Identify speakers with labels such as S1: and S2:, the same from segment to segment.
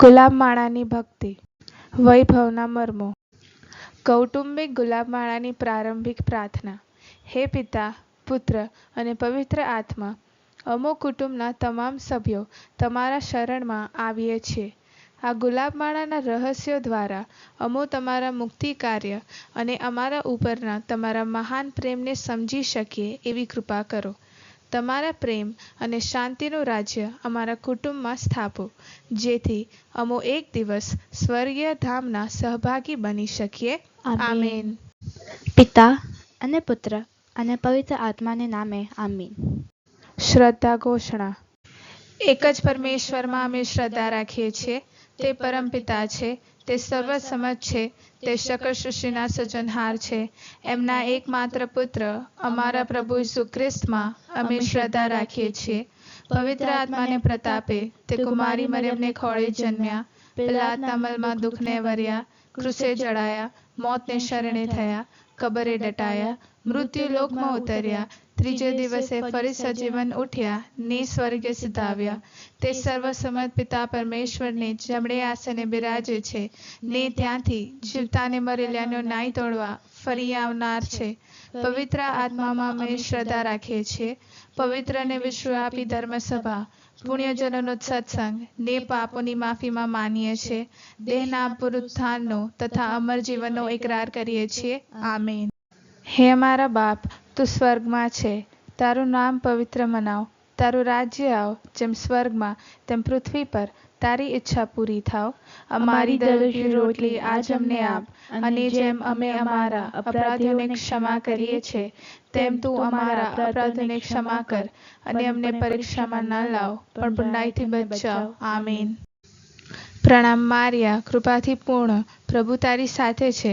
S1: ગુલાબમાળાની ભક્તિ. વૈભવના મર્મો. કૌટુંબિક ગુલાબમાળાની પ્રારંભિક પ્રાર્થના. હે પિતા, પુત્ર અને પવિત્ર આત્મા, અમો કુટુંબના તમામ સભ્યો તમારા શરણમાં આવીએ છીએ. આ ગુલાબમાળાના રહસ્યો દ્વારા અમો તમારા મુક્તિ કાર્ય અને અમારા ઉપરના તમારા મહાન પ્રેમને સમજી શકીએ એવી કૃપા કરો. તમારા પ્રેમ અને શાંતિનું રાજ્ય અમારા કુટુંબમાં સ્થાપો. જેથી અમો એક દિવસ સ્વર્ગીય ધામના સહભાગી બની શકીએ. આમેન.
S2: પિતા અને પુત્ર અને પવિત્ર આત્માને નામે આમીન.
S1: શ્રદ્ધા ઘોષણા. એક જ પરમેશ્વરમાં અમે શ્રદ્ધા રાખીએ છીએ. તે પરમપિતા છે. તે સર્વસમજ છે. તે શકળ સજનહાર છે. એમના એકમાત્ર પુત્ર, અમારા પ્રભુ ઈસુ અમે શ્રદ્ધા રાખીએ છીએ. પવિત્ર આત્માને પ્રતાપે તે કુમારી મરિયમને ખોળે જન્મ્યા. પિલાતના અમલમાં દુઃખને વર્યા ક્રુસે જડાયા, મોતને શરણે થયા, કબરે ડટાયા, મૃત્યુ લોકમાં ઉતર્યા. ત્રીજે દિવસે ફરી સજીવન ઉઠ્યા ને સ્વર્ગે સિધાવ્યા તે સર્વસમત પિતા પરમેશ્વરને જમણે આસને બિરાજે છે. ને ત્યાંથી જીવતાને મરેલાનો નાઈ તોડવા ફરી આવનાર છે. પવિત્ર આત્મામાં અમે શ્રદ્ધા રાખીએ છીએ. પવિત્રને વિશ્વવ્યાપી ધર્મસભા પુણ્યજનોનો સત્સંગ ને પાપોની માફીમાં માનીએ છીએ. દેહના પુરુત્થાનનો તથા અમર જીવનનો એકરાર કરીએ છીએ. આમેન. હે અમારા બાપ તું સ્વર્ગમાં છે. તારું નામ પવિત્ર મનાવ. તારું રાજ્ય આવ જેમ સ્વર્ગમાં તેમ પૃથ્વી પર. તારી ઈચ્છા પૂરી થાવ. અમારી દરરોજની રોટલી આજ અમને આપ. અને જેમ અમે અમારા અપરાધીઓને ક્ષમા કરીએ છીએ તેમ તું અમારા અપરાધોને ક્ષમા કર. અને અમને પરીક્ષામાં ન લાવ. પણ પુણ્યાયથી બચાવ. આમીન. પ્રણામ મારિયા કૃપાથી પૂર્ણ. પ્રભુ તારી સાથે છે.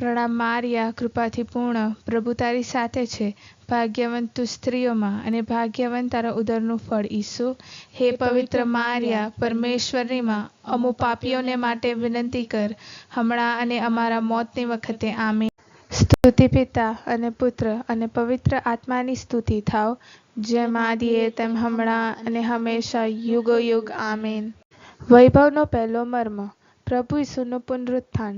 S1: પ્રણામ મારિયા કૃપાથી પૂર્ણ. પ્રભુ તારી સાથે છે. ભાગ્યવંત તું સ્ત્રીઓમાં અને ભાગ્યવંત તારા ઉદરનું ફળ ઈસુ. હે પવિત્ર મારિયા પરમેશ્વરની માં અમુ પાપીઓને માટે વિનંતી કર. હમણાં અને અમારા મોતની વખતે આમે સ્તુતિ પિતા અને પુત્ર અને પવિત્ર આત્માની સ્તુતિ થાવ. જેમ આદિએ તેમ હમણાં અને હંમેશા યુગો યુગ. આમીન. વૈભવનો પહેલો મર્મ. પ્રભુ ઈસુનું પુનરુત્થાન.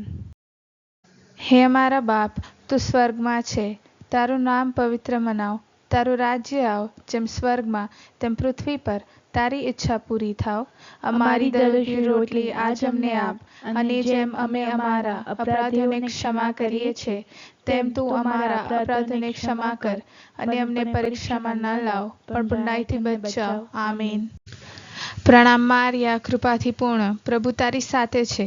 S1: હે મારા બાપ તું સ્વર્ગમાં છે. તારું નામ પવિત્ર મનાવ. તારું રાજ્ય આવ જેમ સ્વર્ગમાં તેમ પૃથ્વી પર. તારી ઈચ્છા પૂરી થાવ. અમારી દરરોજની રોટલી આજ અમને આપ અને જેમ અમે અમારા અપરાધીઓને ક્ષમા કરીએ છીએ તેમ તું અમારા અપરાધોને ક્ષમા કર અને અમને પરીક્ષામાં ન લાવ પણ પુણ્યાયથી બચાવ. આમીન. પ્રણામ મારિયા કૃપાથી પૂર્ણ. પ્રભુ તારી સાથે છે.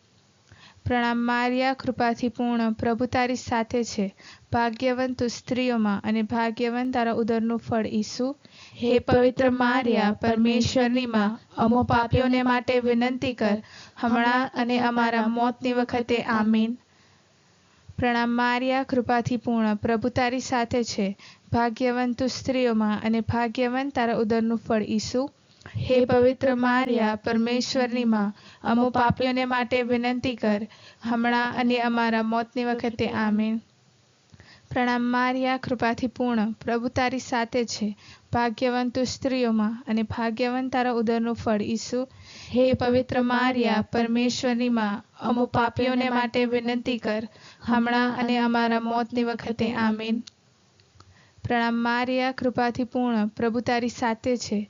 S1: પ્રણામ મારિયા કૃપાથી પૂર્ણ. પ્રભુ તારી સાથે છે. ભાગ્યવંત તું સ્ત્રીઓમાં અને ભાગ્યવંત તારા ઉદરનું ફળ ઈસુ. હે પવિત્ર મારિયા પરમેશ્વરની માં. અમો પાપીઓને માટે વિનંતી કર. હમણાં અને અમારા મોતની વખતે આમીન. પ્રણામ મારિયા કૃપાથી પૂર્ણ. પ્રભુ તારી સાથે છે. ભાગ્યવંત તું સ્ત્રીઓમાં અને ભાગ્યવંત તારા ઉદરનું ફળ ઈસુ. હે પવિત્ર માર્યા, પરમેશ્વરની માં, અમો પાપીઓને માટે વિનંતી કર, હમણાં અને અમારા મોતની વખતે, આમીન. પ્રણામ માર્યા, કૃપાથી પૂર્ણ. પ્રભુ તારી સાથે છે. ભાગ્યવંત સ્ત્રીઓમાં અને ભાગ્યવંત તારા ઉદરનું ફળ. ઈસુ, હે પવિત્ર માર્યા, પરમેશ્વરની માં, અમુ પાપીઓને માટે વિનંતી કર, હમણાં અને અમારા મોતની વખતે, આમીન. પ્રણામ માર્યા, કૃપાથી પૂર્ણ. પ્રભુ તારી સાથે છે.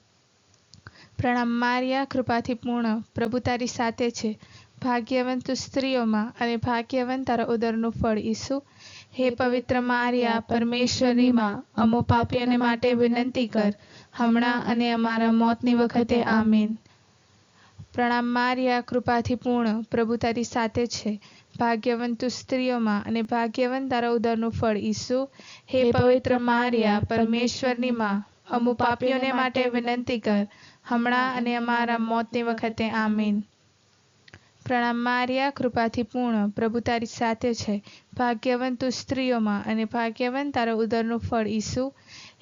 S1: પ્રણામ મારિયા, કૃપાથી પૂર્ણ. પ્રભુ તારી સાથે છે. ભાગ્યવંત સ્ત્રીઓમાં અને ભાગ્યવંત તારા ઉદરનું ફળ ઈસુ. હે પવિત્ર મારિયા, પરમેશ્વરી માં, અમો પાપીઓને માટે વિનંતી કર. હમણાં અને અમારા મોતની વખતે આમીન. પ્રણામ મારિયા, કૃપાથી પૂર્ણ. પ્રભુ તારી સાથે છે. ભાગ્યવંત સ્ત્રીઓમાં અને ભાગ્યવંત તારા ઉદરનું ફળ ઈસુ. હે પવિત્ર મારિયા, પરમેશ્વરની માં, અમુ પાપીઓને માટે વિનંતી કર. હમણાં અને અમારા મોતની વખતે, આમીન. પ્રણામ મારિયા, કૃપાથી પૂર્ણ. પ્રભુ તારી સાથે છે. ભાગ્યવંત તું સ્ત્રીઓમાં અને ભાગ્યવંત તારા ઉદરનું ફળ ઈસુ.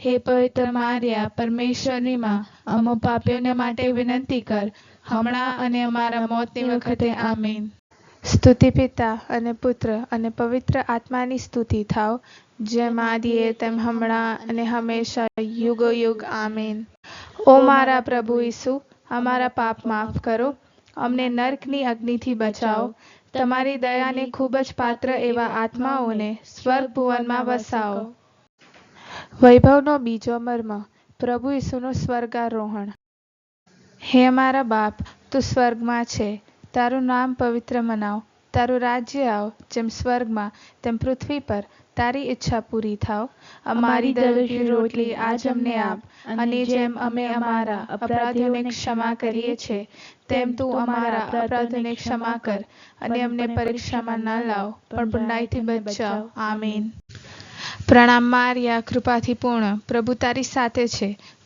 S1: હે પવિત્ર મારિયા, પરમેશ્વરની માં, અમો પાપીઓને માટે વિનંતી કર. હમણાં અને અમારા મોતની વખતે, આમીન. સ્તુતિ પિતા અને પુત્ર અને પવિત્ર આત્માની સ્તુતિ થાવ. જેમ આદિએ તેમ હમણાં અને હંમેશા યુગો યુગ આમેન. ઓ મારા પ્રભુ ઈસુ અમારા પાપ માફ કરો. અમને નર્કની અગ્નિથી બચાવો. તમારી દયાને ખૂબ જ પાત્ર એવા આત્માઓને સ્વર્ગ ભુવનમાં વસાવો. વૈભવનો બીજો મર્મ પ્રભુ ઈસુનું સ્વર્ગારોહણ. હે અમારા બાપ તું સ્વર્ગમાં છે. તારું નામ પવિત્ર મનાવ. તારું રાજ્ય આવ જેમ સ્વર્ગમાં તેમ પૃથ્વી પર. તારી ઈચ્છા પૂરી થાવ. અમારી દરરોજની રોટલી આજ અમને આપ. અને જેમ અમે અમારા અપરાધીઓને ક્ષમા કરીએ છીએ તેમ તું અમારા અપરાધોને ક્ષમા કર. અને અમને પરીક્ષામાં ન લાવ પણ બુરાઈથી બચાવ. આમીન. પ્રણામ મારિયા કૃપાથી પૂર્ણ. પ્રભુ તારી સાથે છે.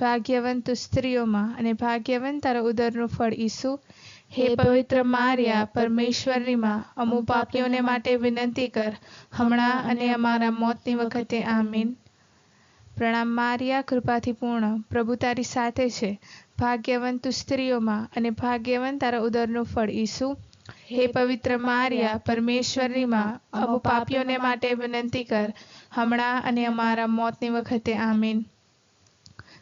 S1: ભાગ્યવંત સ્ત્રીઓમાં અને ભાગ્યવંત તારા ઉદરનું ફળ ઈસુ હે પવિત્ર મારિયા પરમેશ્વરની માં અમુ પાપીઓને માટે વિનંતી કર હમણાં અને અમારા મોતની વખતે આમીન પ્રણામ મારિયા કૃપાથી પૂર્ણ પ્રભુ તારી સાથે છે ભાગ્યવંત સ્ત્રીઓમાં અને ભાગ્યવંત તારા ઉદરનું ફળ ઈસુ હે પવિત્ર મારિયા પરમેશ્વરની માં અમુ પાપીઓને માટે વિનંતી કર હમણાં અને અમારા મોતની વખતે આમીન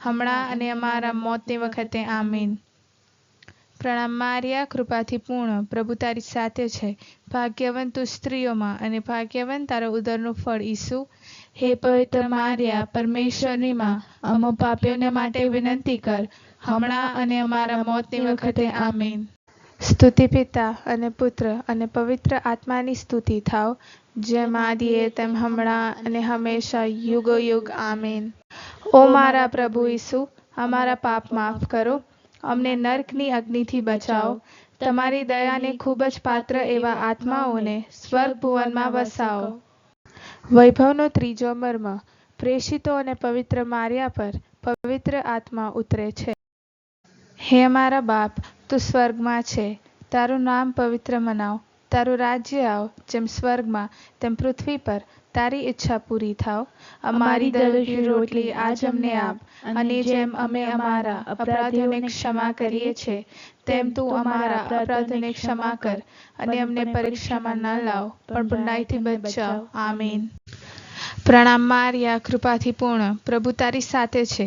S1: હમણાં અને અમારા મોતની વખતે આમીન. પ્રણામ મારિયા, કૃપાથી પૂર્ણ. પ્રભુ તારી સાથે છે. ભાગ્યવંત તું સ્ત્રીઓમાં અને ભાગ્યવંત તારા ઉદરનું ફળ ઈસુ. હે પવિત્ર મારિયા, પરમેશ્વરની માં, અમો પાપીઓને માટે વિનંતી કર. હમણાં અને અમારા મોતની વખતે આમીન. સ્તુતિ પિતા અને પુત્ર અને પવિત્ર આત્માની સ્તુતિ થાવ. જેમ આદિએ તેમ હમણાં અને હંમેશા યુગો યુગ આમીન. ઓ મારા પ્રભુ ઈસુ, અમારા પાપ માફ કરો. અમને નર્કની અગ્નિથી બચાવો. તમારી દયાને ખૂબ જ પાત્ર એવા આત્માઓને સ્વર્ગ ભુવનમાં વસાવો. વૈભવનો ત્રીજો મર્મ, પ્રેષિતો અને પવિત્ર માર્યા પર પવિત્ર આત્મા ઉતરે છે. હે અમારા બાપ, તું સ્વર્ગમાં છે. તારું નામ પવિત્ર મનાવ. તારું રાજ્ય આવ જેમ સ્વર્ગમાં તેમ પૃથ્વી પર. તારી ઈચ્છા પૂરી થાવ. અમારી દરરોજની રોટલી આજ અમને આપ. અને જેમ અમે અમારા અપરાધીઓને ક્ષમા કરીએ છીએ તેમ તું અમારા અપરાધોને ક્ષમા કર. અને અમને પરીક્ષામાં ન લાવ પણ બુરાઈથી બચાવ. આમીન. પ્રણામ મારિયા કૃપાથી પૂર્ણ. પ્રભુ તારી સાથે છે.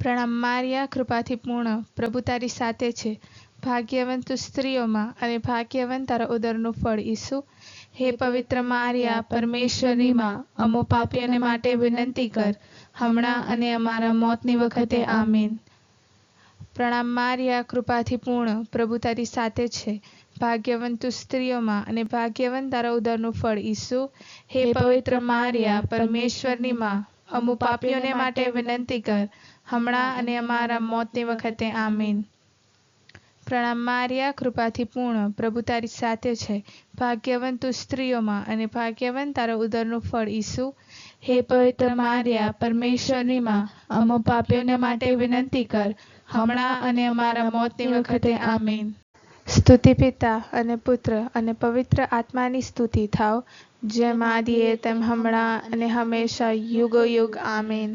S1: પ્રણામ મારિયા, કૃપાથી પૂર્ણ. પ્રભુ તારી સાથે છે. ભાગ્યવંત તું સ્ત્રીઓમાં અને ભાગ્યવંત તારા ઉદરનું ફળ ઈસુ. હે પવિત્ર મારિયા પરમેશ્વરી માં અમો પાપીઓને માટે વિનંતી કર. હમણાં અને અમારા મોતની વખતે આમીન. પ્રણામ મારિયા, કૃપાથી પૂર્ણ. પ્રભુ તારી સાથે છે. ભાગ્યવંત સ્ત્રીઓમાં અને ભાગ્યવંત તારા ઉદરનું ફળ ઈસુ. હે પવિત્ર મારિયા પરમેશ્વરની માં અમુ પાપીઓને માટે વિનંતી કર. હમણાં અને અમારા મોતની વખતે આમીન. પ્રણામ મારિયા કૃપાથી પૂર્ણ. પ્રભુ તારી સાથે છે. ભાગ્યવંત તું સ્ત્રીઓમાં અને ભાગ્યવંત તારો ઉદરનું ફળ ઈસુ. હે પવિત્ર મારિયા પરમેશ્વરની માં અમો પાપીઓને માટે વિનંતી કર. હમણાં અને અમારા મોતની વખતે આમીન. સ્તુતિ પિતા અને પુત્ર અને પવિત્ર આત્માની સ્તુતિ થાવ. જેમ આદિએ તેમ હમણાં અને હંમેશા યુગો યુગ આમીન.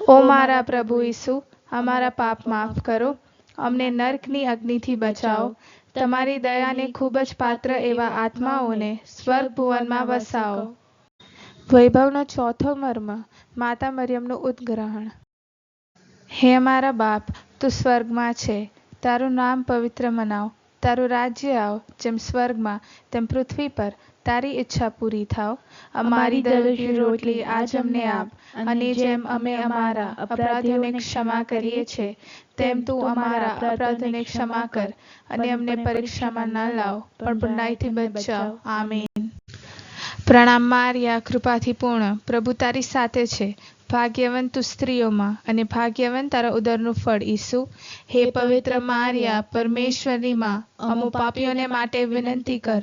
S1: ઓ મારા પ્રભુ ઈસુ અમારા પાપ માફ કરો. અમને નર્કની અગ્નિથી બચાવો. તમારી દયાને ખૂબ જ પાત્ર એવા આત્માઓને સ્વર્ગ ભુવનમાં વસાવો. વૈભવનો ચોથો મર્મ માતા મરિયમનું ઉદ્ગ્રહણ. હે અમારા બાપ તું સ્વર્ગમાં છે. તારું નામ પવિત્ર મનાવ. તારું રાજ્ય આવ જેમ સ્વર્ગમાં તેમ પૃથ્વી પર. તારી ઈચ્છા પૂરી થાવ. અમારી દરરોજની રોટલી આજ અમને આપ. અને જેમ અમે અમારા અપરાધીઓને ક્ષમા કરીએ છીએ તેમ તું અમારા અપરાધોને ક્ષમા કર અને અમને પરીક્ષામાં ન લાવ પણ બુરાઈથી બચાવ. આમીન. પ્રણામ મારિયા કૃપાથી પૂર્ણ. પ્રભુ તારી સાથે છે. ભાગ્યવંત તું સ્ત્રીઓમાં અને ભાગ્યવંત તારા ઉદરનું ફળ ઈસુ. હે પવિત્ર મારિયા પરમેશ્વરની માં. અમુ પાપીઓને માટે વિનંતી કર.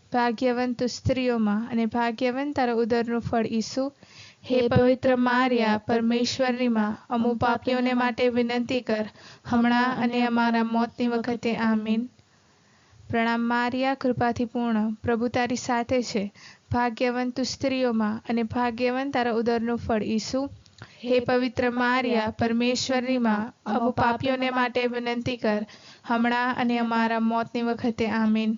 S1: ભાગ્યવંત સ્ત્રીઓમાં અને ભાગ્યવંત તારા ઉદરનું ફળ ઈસુ હે પવિત્ર માર્યા પરમેશ્વરની માં અમુ પાપીઓને માટે વિનંતી કર હમણાં અને અમારા મોતની વખતે આમીન પ્રણામ મારિયા કૃપાથી પૂર્ણ પ્રભુ તારી સાથે છે ભાગ્યવંત સ્ત્રીઓમાં અને ભાગ્યવંત તારા ઉદરનું ફળ ઈસુ હે પવિત્ર મારિયા પરમેશ્વરની માં અમુ પાપીઓને માટે વિનંતી કર હમણાં અને અમારા મોતની વખતે આમીન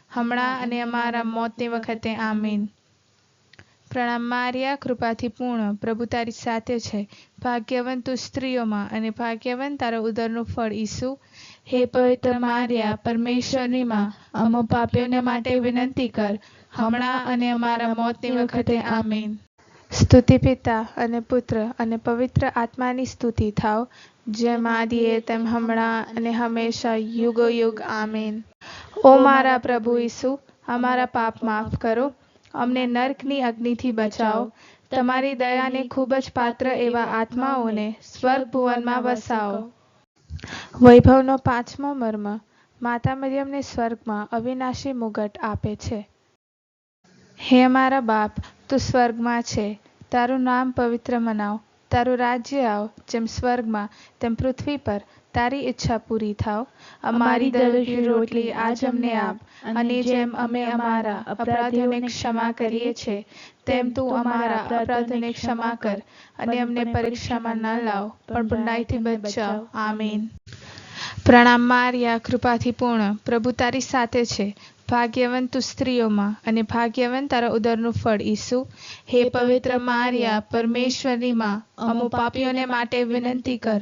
S1: હમણાં અને અમારા મોતની વખતે આમીન. પ્રણામ મારિયા, કૃપાથી પૂર્ણ. પ્રભુ તારી સાથે છે. ભાગ્યવંત તું સ્ત્રીઓમાં અને ભાગ્યવંત તારા ઉદરનું ફળ ઈસુ. હે પવિત્ર મારિયા, પરમેશ્વરની માં, અમો પાપીઓને માટે વિનંતી કર. હમણાં અને અમારા મોતની વખતે આમીન. સ્તુતિ પિતા અને પુત્ર અને પવિત્ર આત્માની સ્તુતિ થાવ. જેમ આદિએ તેમ હમણાં અને હંમેશા યુગો યુગ આમીન. ઓ મારા પ્રભુ ઈસુ અમારા પાપ માફ કરો. અમને નર્કની અગ્નિથી બચાવો. તમારી દયાને ખૂબ જ પાત્ર એવા આત્માઓને સ્વર્ગ ભુવનમાં વસાવો. વૈભવનો પાંચમો મર્મ માતા મરિયમને સ્વર્ગમાં અવિનાશી મુગટ આપે છે. હે મારા બાપ તું સ્વર્ગમાં છે. તારું નામ પવિત્ર મનાવ. તારું રાજ્ય આવ જેમ સ્વર્ગમાં તેમ પૃથ્વી પર તારી ઈચ્છા પૂરી થાવ. અમારી દરરોજની રોટલી આજ અમને આપ અને જેમ અમે અમારા અપરાધીઓને ક્ષમા કરીએ છે તેમ તું અમારા અપરાધોને ક્ષમા કર અને અમને પરીક્ષામાં ન લાવ પણ પુણ્યાયથી બચાવ. આમીન. પ્રણામ માર્યા કૃપાથી પૂર્ણ. પ્રભુ તારી સાથે છે. ભાગ્યવંત તું સ્ત્રીઓમાં અને ભાગ્યવંત તારા ઉદરનું ફળ ઈસુ. હે પવિત્ર માર્યા પરમેશ્વરની માં અમો પાપીઓને માટે વિનંતી કર.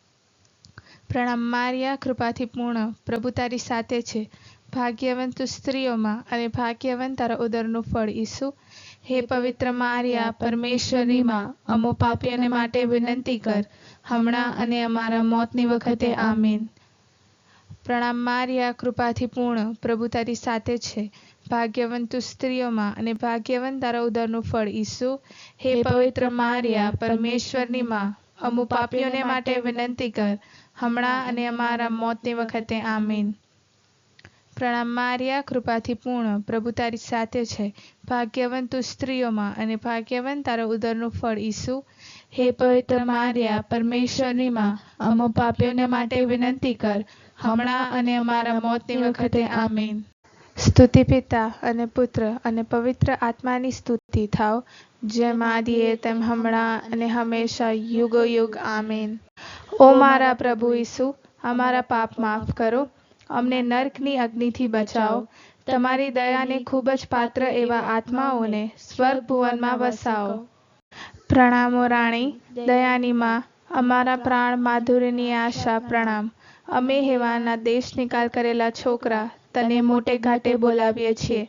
S1: પ્રણામ મારિયા, કૃપાથી પૂર્ણ. પ્રભુ તારી સાથે છે. ભાગ્યવંત તું સ્ત્રીઓમાં અને ભાગ્યવંત તારા ઉદરનું ફળ ઈસુ. હે પવિત્ર મારિયા, પરમેશ્વરીમાં અમો પાપીઓને માટે વિનંતી કર. હમણાં અને અમારા મોતની વખતે આમીન. પ્રણામ મારિયા, કૃપાથી પૂર્ણ. પ્રભુ તારી સાથે છે. ભાગ્યવંત સ્ત્રીઓમાં અને ભાગ્યવંત તારા ઉદરનું ફળ ઈસુ. હે પવિત્ર મારિયા પરમેશ્વરની માં અમુ પાપીઓને માટે વિનંતી કર. હમણાં અને અમારા મોતની વખતે આમીન. પ્રણામ મારિયા, કૃપાથી પૂર્ણ. પ્રભુ તારી સાથે છે. ભાગ્યવંત તું સ્ત્રીઓમાં અને ભાગ્યવંત તારો ઉદરનું ફળ ઈસુ. હે પવિત્ર મારિયા, પરમેશ્વરની માં, અમો પાપીઓને માટે વિનંતી કર. હમણાં અને અમારા મોતની વખતે આમીન. સ્તુતિ પિતા અને પુત્ર અને પવિત્ર આત્માની સ્તુતિ થાવ. જેમ આદિએ તેમ હમણાં અને હંમેશા, યુગો યુગ, આમીન. ઓ મારા પ્રભુ ઈસુ અમારા પાપ માફ કરો. અમને નર્કની અગ્નિથી બચાવો. તમારી દયાને ખૂબ જ પાત્ર એવા આત્માઓને સ્વર્ગ ભુવનમાં વસાવો. પ્રણામો રાણી દયાની માં અમારા પ્રાણ માધુરીની આશા પ્રણામ. અમે હેવાના દેશ નિકાલ કરેલા છોકરા તને મોટે ઘાટે બોલાવીએ છીએ.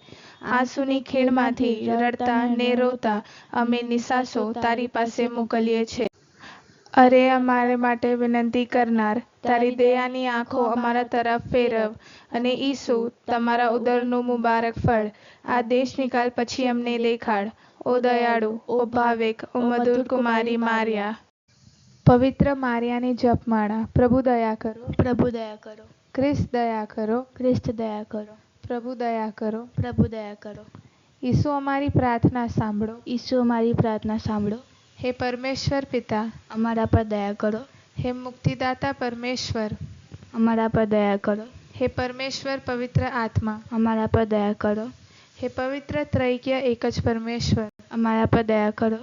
S1: આંસુની ખીણમાંથી રડતા ને રોતા અમે નિસાસો તારી પાસે મોકલીએ છીએ. અરે અમારે માટે વિનંતી કરનાર. તારી દયાની આંખો અમારા તરફ ફેરવ અને ઈસુ તમારા ઉદરનું મુબારક ફળ. આ દેશ નિકાલ પછી અમને દેખાડ. ઓ દયાળુ ઓ ભાવિક ઓ મધુર કુમારી માર્યા. પવિત્ર મારિયાની જપમાળા. પ્રભુ દયા કરો.
S2: પ્રભુ દયા કરો.
S1: ક્રિસ્ત દયા કરો.
S2: ખ્રિસ્ત દયા કરો.
S1: પ્રભુ દયા કરો.
S2: પ્રભુ દયા કરો.
S1: ઈસુ અમારી પ્રાર્થના સાંભળો.
S2: ઈસુ અમારી પ્રાર્થના સાંભળો.
S1: હે પરમેશ્વર પિતા
S2: અમારા પર દયા કરો.
S1: હે મુક્તિદાતા પરમેશ્વર
S2: અમારા પર દયા કરો.
S1: હે પરમેશ્વર પવિત્ર આત્મા
S2: અમારા પર દયા કરો.
S1: હે પવિત્ર ત્રૈક્ય એક જ પરમેશ્વર
S2: અમારા પર દયા કરો.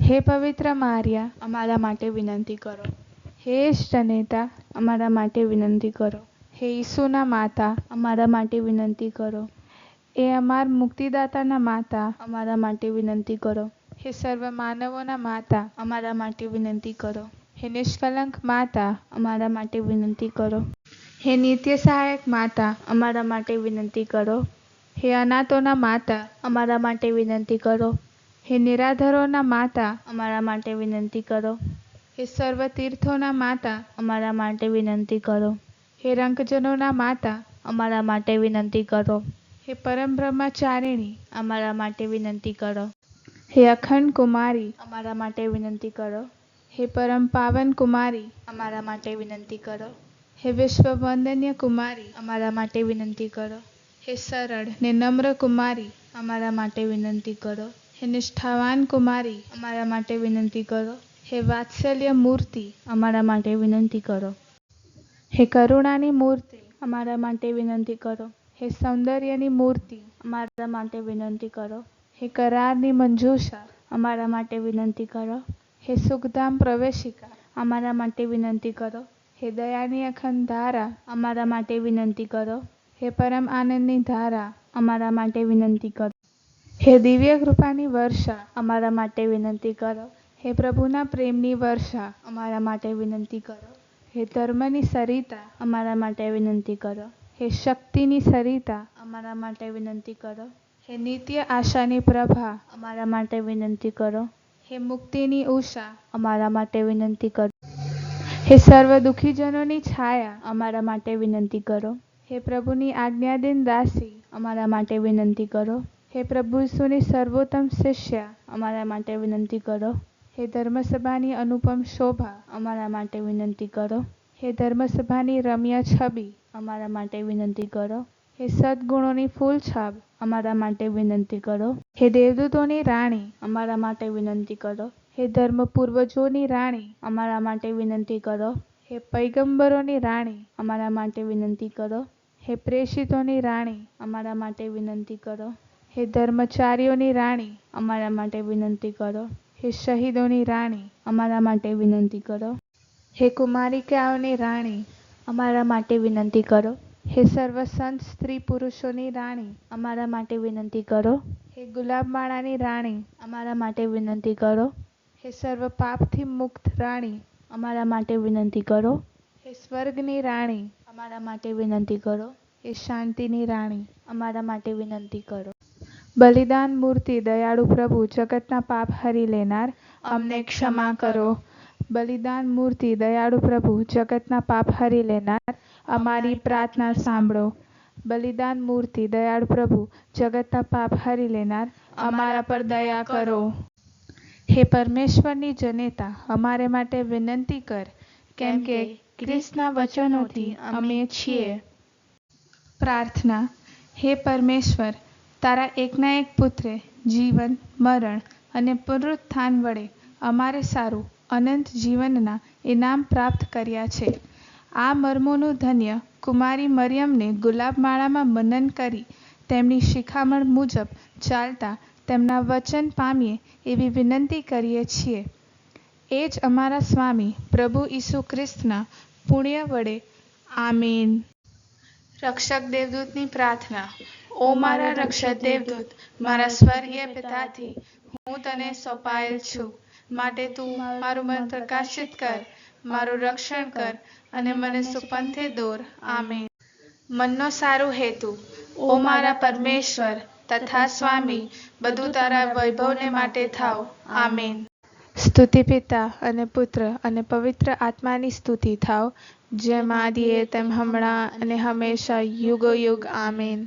S1: હે પવિત્ર મારિયા
S2: અમારા માટે વિનંતી કરો.
S1: હે જનેતા
S2: અમારા માટે વિનંતી કરો.
S1: હે ઈસુના માતા
S2: અમારા માટે વિનંતી કરો.
S1: એ અમાર મુક્તિદાતાના માતા
S2: અમારા માટે વિનંતી કરો.
S1: હે સર્વ માનવોના માતા.
S2: અમારા માટે વિનંતી કરો.
S1: હે નિષ્કલંક માતા.
S2: અમારા માટે વિનંતી કરો.
S1: હે નિત્ય સહાયક માતા.
S2: અમારા માટે વિનંતી કરો.
S1: હે અનાથોના માતા.
S2: અમારા માટે વિનંતી કરો.
S1: હે નિરાધરોના માતા.
S2: અમારા માટે વિનંતી કરો.
S1: હે સર્વ તીર્થોના માતા.
S2: અમારા માટે વિનંતી કરો.
S1: હે રંગજનોના માતા.
S2: અમારા માટે વિનંતી કરો.
S1: હે પરમ બ્રહ્મચારિણી.
S2: અમારા માટે વિનંતી કરો.
S1: હે અખંડ કુમારી,
S2: અમારા માટે વિનંતી કરો.
S1: હે પરમ પાવન કુમારી,
S2: અમારા માટે વિનંતી કરો.
S1: હે વિશ્વ વંદન્ય કુમારી,
S2: અમારા માટે વિનંતી કરો.
S1: હે સરળ ને નમ્ર કુમારી,
S2: અમારા માટે વિનંતી કરો.
S1: હે નિષ્ઠાવાન કુમારી,
S2: અમારા માટે વિનંતી કરો.
S1: હે વાત્સલ્ય મૂર્તિ,
S2: અમારા માટે વિનંતી કરો.
S1: હે કરુણાની મૂર્તિ,
S2: અમારા માટે વિનંતી કરો.
S1: હે સૌંદર્યની મૂર્તિ,
S2: અમારા માટે વિનંતી કરો.
S1: હે કરારની મંજૂષા
S2: અમારા માટે વિનંતી કરો.
S1: હે સુખધામ પ્રવેશિકા,
S2: અમારા માટે વિનંતી કરો.
S1: હે દયાની અખંડ ધારા,
S2: અમારા માટે વિનંતી કરો.
S1: હે પરમ આનંદની ધારા,
S2: અમારા માટે વિનંતી કરો.
S1: હે દિવ્ય કૃપાની વર્ષા,
S2: અમારા માટે વિનંતી કરો.
S1: હે પ્રભુના પ્રેમની વર્ષા,
S2: અમારા માટે વિનંતી કરો.
S1: હે ધર્મની સરિતા,
S2: અમારા માટે વિનંતી કરો.
S1: હે શક્તિની સરિતા,
S2: અમારા માટે વિનંતી કરો.
S1: હે નિત્ય આશાની પ્રભા.
S2: અમારા માટે વિનંતી કરો.
S1: હે મુક્તિની ઉષા.
S2: અમારા માટે વિનંતી કરો.
S1: હે સર્વ દુઃખીજનોની છાયા.
S2: અમારા માટે વિનંતી કરો.
S1: હે પ્રભુની આજ્ઞાદીન દાસી.
S2: અમારા માટે વિનંતી કરો.
S1: હે પ્રભુ ઈસુની સર્વોત્તમ શિષ્ય.
S2: અમારા માટે વિનંતી કરો.
S1: હે ધર્મસભાની અનુપમ શોભા.
S2: અમારા માટે વિનંતી કરો.
S1: હે ધર્મસભાની રમ્ય છબી.
S2: અમારા માટે વિનંતી કરો.
S1: હે સદગુણોની ફૂલ છાપ
S2: અમારા માટે વિનંતી કરો.
S1: હે દેવદૂતોની રાણી,
S2: અમારા માટે વિનંતી કરો.
S1: હે ધર્મ પૂર્વજોની રાણી,
S2: અમારા માટે વિનંતી કરો.
S1: હે પૈગંબરોની રાણી,
S2: અમારા માટે વિનંતી કરો.
S1: હે પ્રેષિતોની રાણી,
S2: અમારા માટે વિનંતી કરો.
S1: હે ધર્મચારીઓની રાણી,
S2: અમારા માટે વિનંતી કરો.
S1: હે શહીદોની રાણી,
S2: અમારા માટે વિનંતી કરો.
S1: હે કુમારિકાઓની રાણી,
S2: અમારા માટે વિનંતી કરો.
S1: હે સર્વ સંત સ્ત્રી પુરુષોની રાણી
S2: અમારા માટે વિનંતી કરો.
S1: હે ગુલાબમાળાની રાણી
S2: અમારા માટે વિનંતી કરો.
S1: હે સર્વ પાપથી મુક્ત રાણી
S2: અમારા માટે વિનંતી કરો.
S1: હે સ્વર્ગની રાણી
S2: અમારા માટે વિનંતી કરો.
S1: હે શાંતિની રાણી
S2: અમારા માટે વિનંતી કરો.
S1: બલિદાન મૂર્તિ દયાળુ પ્રભુ જગતના પાપ હરી લેનાર અમને ક્ષમા કરો. બલિદાન મૂર્તિ દયાળુ પ્રભુ જગતના પાપ હરી લેનાર અમારી પ્રાર્થના સાંભળો. બલિદાન મૂર્તિ, દયાળુ પ્રભુ, જગતના પાપ હરી લેનાર, અમારા પર દયા કરો. હે પરમેશ્વરની જનેતા, અમારે માટે વિનંતી કર, કેમ કે ખ્રિસ્તના વચનોથી અમે છીએ. પ્રાર્થના, હે પરમેશ્વર, તારા એકના એક પુત્રે જીવન, મરણ અને પુનરુત્થાન વડે અમારે સારું, અનંત જીવનના ઇનામ પ્રાપ્ત કર્યા છે. આ મર્મોનું ધન્ય. કુમારી મરિયમને ગુલાબમાળામાં મનન કરી તેમની શિખામણ મુજબ ચાલતા તેમના વચન પામીએ એવી વિનંતી કરીએ છીએ. એ જ અમારા સ્વામી પ્રભુ ઈસુ ખ્રિસ્તના પુણ્ય વડે. આમેન. રક્ષક દેવદૂતની પ્રાર્થના. ઓ મારા રક્ષક દેવદૂત, મારા સ્વર્ગીય પિતાથી હું તને સોંપાયેલ છું. માટે તું મારું મન પ્રકાશિત કર, મારું રક્ષણ કર અને મને સુપંથે દોર. આમે મનનો સારો હેતુ. ઓ મારા પરમેશ્વર તથા સ્વામી બધું તારા વૈભવને માટે થાવ. આમેન. સ્તુતિ પિતા અને પુત્ર અને પવિત્ર આત્માની સ્તુતિ થાવ. જેમ આદિએ તેમ હમણાં અને હંમેશા યુગો યુગ. આમીન.